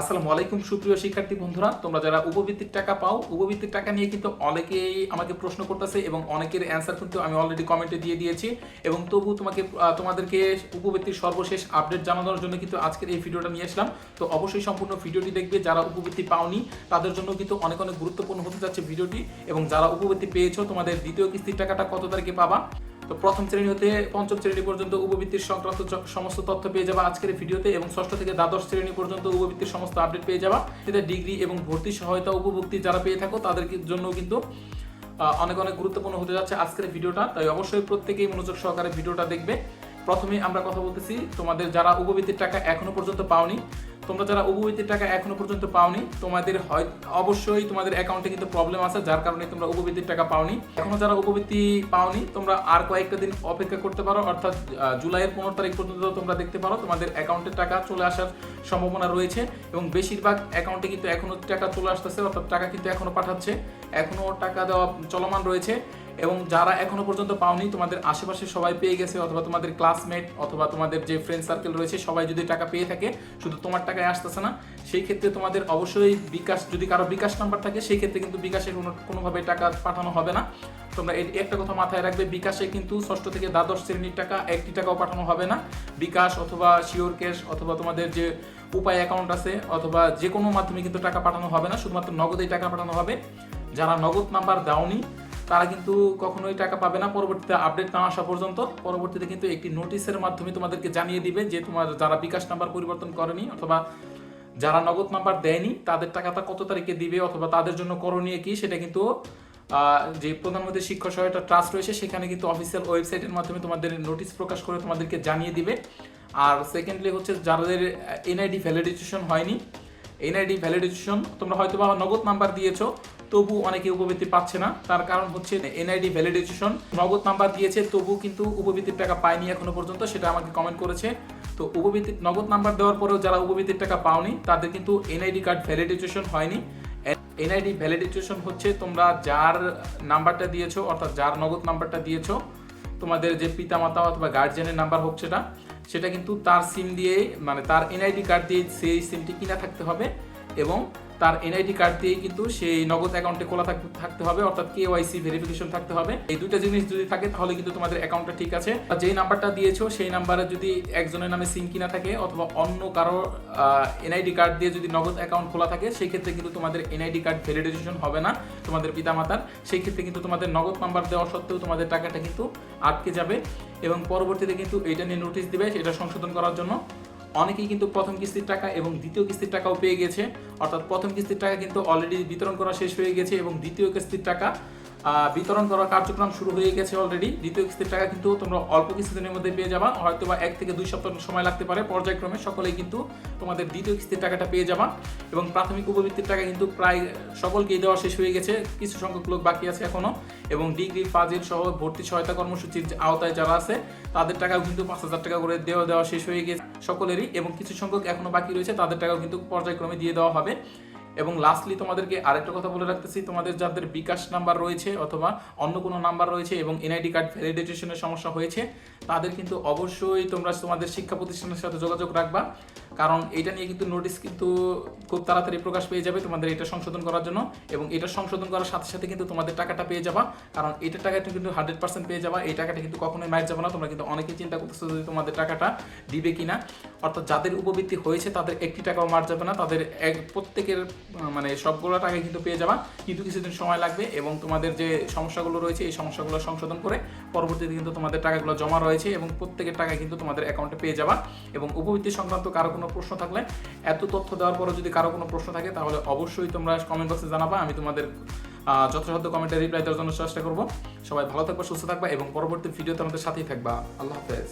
আসসালামু আলাইকুম, সুপ্রিয় শিক্ষার্থী বন্ধুরা। তোমরা যারা উপবৃত্তির টাকা পাও, উপবৃত্তির টাকা নিয়ে কিন্তু অনেকেই আমাকে প্রশ্ন করতেছে এবং অনেকের অ্যান্সার কিন্তু আমি অলরেডি কমেন্টে দিয়ে দিয়েছি। এবং তবু তোমাকে তোমাদেরকে উপবৃত্তির সর্বশেষ আপডেট জানানোর জন্য কিন্তু আজকের এই ভিডিওটা নিয়ে আসলাম। তো অবশ্যই সম্পূর্ণ ভিডিওটি দেখবে। যারা উপবৃত্তি পাওনি, তাদের জন্য কিন্তু অনেক অনেক গুরুত্বপূর্ণ হতে যাচ্ছে ভিডিওটি এবং যারা উপবৃত্তি পেয়েছ, তোমাদের দ্বিতীয় কিস্তির টাকাটা কত তারিখে পাবা? তো প্রথম শ্রেণি হতে পঞ্চম শ্রেণি পর্যন্ত উপবৃত্তির সংক্রান্ত সমস্ত তথ্য পেয়ে যাবা আজকের ভিডিওতে এবং ষষ্ঠ থেকে দ্বাদশ শ্রেণি পর্যন্ত উপবৃত্তির সমস্ত আপডেট পেয়ে যাবা। এতে ডিগ্রি এবং ভর্তি সহায়তা উপভুক্তি যারা পেয়ে থাকো, তাদের জন্য কিন্তু অনেক অনেক গুরুত্বপূর্ণ হতে যাচ্ছে আজকের ভিডিওটা। তাই অবশ্যই প্রত্যেকেই মনোযোগ সহকারে ভিডিওটা দেখবে। প্রথমে আমরা কথা বলতেছি, তোমাদের যারা উপবৃত্তির টাকা এখনও পর্যন্ত পাওনি তোমরা যারা উপবৃত্তির টাকা এখনও পর্যন্ত পাওনি, তোমাদের হয় অবশ্যই তোমাদের অ্যাকাউন্টে কিন্তু প্রবলেম আছে, যার কারণে তোমরা উপবৃত্তির টাকা পাওনি। এখনও যারা উপবৃত্তি পাওনি, তোমরা আর কয়েকটা দিন অপেক্ষা করতে পারো, অর্থাৎ জুলাইয়ের পনেরো তারিখ পর্যন্ত তোমরা দেখতে পারো, তোমাদের অ্যাকাউন্টের টাকা চলে আসার সম্ভাবনা রয়েছে এবং বেশিরভাগ অ্যাকাউন্টে কিন্তু এখনও টাকা চলে আসতেছে, অর্থাৎ টাকা কিন্তু এখনও পাঠাচ্ছে। এখনও টাকা দেওয়া চলমান রয়েছে। এবং যারা এখনও পর্যন্ত পাওনি, তোমাদের আশেপাশে সবাই পেয়ে গেছে, অথবা তোমাদের ক্লাসমেট অথবা তোমাদের যে ফ্রেন্ড সার্কেল রয়েছে, সবাই যদি টাকা পেয়ে থাকে, শুধু তোমার টাকায় আসতেছে না, সেই ক্ষেত্রে তোমাদের অবশ্যই বিকাশ, যদি কারও বিকাশ নাম্বার থাকে, সেই ক্ষেত্রে কিন্তু বিকাশে কোনো, কোনোভাবে টাকা পাঠানো হবে না। তোমরা একটা কথা মাথায় রাখবে, বিকাশে কিন্তু ষষ্ঠ থেকে দ্বাদশ শ্রেণির টাকা, একটি টাকাও পাঠানো হবে না। বিকাশ অথবা শিওর ক্যাশ অথবা তোমাদের যে উপায় অ্যাকাউন্ট আছে, অথবা যে কোনো মাধ্যমে কিন্তু টাকা পাঠানো হবে না, শুধুমাত্র নগদেই টাকা পাঠানো হবে। যারা নগদ নাম্বার দাওনি তারা কিন্তু কখনোই টাকা পাবে না। পরবর্তীতে আপডেট না আসা পর্যন্ত, পরবর্তীতে কিন্তু একটি নোটিশের মাধ্যমে তোমাদেরকে জানিয়ে দিবে যে তোমার যারা বিকাশ নাম্বার পরিবর্তন করেনি অথবা যারা নগদ নাম্বার দেয়নি, তাদের টাকাটা কত তারিখে দিবে অথবা তাদের জন্য করণীয় কি সেটা কিন্তু যে প্রধানমন্ত্রী শিক্ষা সহায়তা ট্রাস্ট রয়েছে, সেখানে কিন্তু অফিসিয়াল ওয়েবসাইটের মাধ্যমে তোমাদের নোটিশ প্রকাশ করে তোমাদেরকে জানিয়ে দিবে। আর সেকেন্ডলি হচ্ছে যাদের এনআইডি ভ্যালিডেশন হয়নি এনআইডি ভ্যালিডেশন তোমরা হয়তো বা নগদ নাম্বার দিয়েছ তবু অনেকে উপবৃত্তি পাচ্ছে না। তার কারণ হচ্ছে এনআইডি ভ্যালিডেশন নগদ নাম্বার দিয়েছে, তবু কিন্তু উপবৃত্তির টাকা পায়নি এখনও পর্যন্ত, সেটা আমাকে কমেন্ট করেছে। তো উপবৃত্তির নগদ নাম্বার দেওয়ার পরেও যারা উপবৃত্তির টাকা পাওনি, তাদের কিন্তু এনআইডি কার্ড ভ্যালিডেশন হয়নি। এনআইডি ভ্যালিডেশন হচ্ছে তোমরা যার নাম্বারটা দিয়েছ, অর্থাৎ যার নগদ নাম্বারটা দিয়েছ, তোমাদের যে পিতামাতা অথবা গার্জিয়ানের নাম্বার হোক সেটা সেটা কিন্তু তার সিম দিয়ে মানে তার এনআইডি কার্ড দিয়ে সেই সিমটি কিনা থাকতে হবে। এবং তার এনআইডি কার্ড দিয়েই কিন্তু সেই নগদ অ্যাকাউন্টে খোলা থাকতে হবে, অর্থাৎ কে কেওয়াইসি ভেরিফিকেশন থাকতে হবে। এই দুইটা জিনিস যদি থাকে, তাহলে কিন্তু তোমাদের অ্যাকাউন্টটা ঠিক আছে। যেই নাম্বারটা দিয়েছ, সেই নাম্বারে যদি একজনের নামে সিম কিনা থাকে, অথবা অন্য কারও এনআইডি কার্ড দিয়ে যদি নগদ অ্যাকাউন্ট খোলা থাকে, সেই ক্ষেত্রে কিন্তু তোমাদের এনআইডি কার্ড ভ্যালিডেশন হবে না তোমাদের পিতামাতার। সেই ক্ষেত্রে কিন্তু তোমাদের নগদ নাম্বার দেওয়া সত্ত্বেও তোমাদের টাকাটা কিন্তু আটকে যাবে এবং পরবর্তীতে কিন্তু এইটা নিয়ে নোটিশ দিবে এটা সংশোধন করার জন্য। অনেকেই কিন্তু প্রথম কিস্তির টাকা এবং দ্বিতীয় কিস্তির টাকাও পেয়ে গেছে। অর্থাৎ প্রথম কিস্তির টাকা কিন্তু অলরেডি বিতরণ করা শেষ হয়ে গেছে এবং দ্বিতীয় কিস্তির টাকা বিতরণ করার কার্যক্রম শুরু হয়ে গেছে অলরেডি দ্বিতীয় কিস্তির টাকা কিন্তু তোমরা অল্প কিছুদিনের মধ্যে পেয়ে যাবা হয়তো বা এক থেকে দুই সপ্তাহ সময় লাগতে পারে। পর্যায়ক্রমে সকলেই কিন্তু তোমাদের দ্বিতীয় কিস্তির টাকাটা পেয়ে যাবা এবং প্রাথমিক উপবৃত্তির টাকা কিন্তু প্রায় সকলকেই দেওয়া শেষ হয়ে গেছে। কিছু সংখ্যক লোক বাকি আছে এখনও এবং ডিগ্রি, ফাজিল সহ ভর্তি সহায়তা কর্মসূচির আওতায় যারা আছে, তাদের টাকাও কিন্তু পাঁচ হাজার টাকা করে দেওয়া দেওয়া শেষ হয়ে গেছে সকলেরই এবং কিছু সংখ্যক এখনও বাকি রয়েছে, তাদের টাকাও কিন্তু পর্যায়ক্রমে দিয়ে দেওয়া হবে। এবং লাস্টলি তোমাদেরকে আরেকটা কথা বলে রাখতেছি, তোমাদের যাদের বিকাশ নাম্বার রয়েছে অথবা অন্য কোনো নাম্বার রয়েছে এবং এনআইডি কার্ড ভ্যালিডেশনের সমস্যা হয়েছে, তাদের কিন্তু অবশ্যই তোমরা তোমাদের শিক্ষা প্রতিষ্ঠানের সাথে যোগাযোগ রাখবা। কারণ এটা নিয়ে কিন্তু নোটিশ কিন্তু খুব তাড়াতাড়ি প্রকাশ পেয়ে যাবে তোমাদের এটা সংশোধন করার জন্য এবং এটা সংশোধন করার সাথে সাথে কিন্তু তোমাদের টাকাটা পেয়ে যাবা। কারণ এটা টাকাটা কিন্তু হান্ড্রেড পার্সেন্ট পেয়ে যাবা, এই টাকাটা কিন্তু কখনোই মার যাবে না, তোমরা কিন্তু অনেকেই চিন্তা করতেছো যে তোমাদের টাকাটা দিবে কিনা। অর্থাৎ যাদের উপবৃত্তি হয়েছে তাদের একটি টাকাও মার যাবে না, তাদের এক প্রত্যেকের মানে সবগুলো টাকা কিন্তু পেয়ে যাবা। কিন্তু কিছুদিন সময় লাগবে এবং তোমাদের যে সমস্যাগুলো রয়েছে, এই সমস্যাগুলো সংশোধন করে পরবর্তীতে কিন্তু তোমাদের টাকাগুলো জমা রয়েছে এবং প্রত্যেকের টাকা কিন্তু তোমাদের অ্যাকাউন্টে পেয়ে যাবা। এবং উপবৃত্তি সংক্রান্ত কারও কোনো প্রশ্ন থাকলে, এত তথ্য দেওয়ার পরও যদি কারও কোনো প্রশ্ন থাকে, তাহলে অবশ্যই তোমরা কমেন্ট বক্সে জানাবা। আমি তোমাদের যথাযথ কমেন্টে রিপ্লাই দেওয়ার জন্য চেষ্টা করব। সবাই ভালো থাকবা, সুস্থ থাকবা এবং পরবর্তী ভিডিওতে আমাদের সাথেই থাকবা। আল্লাহ হাফেজ।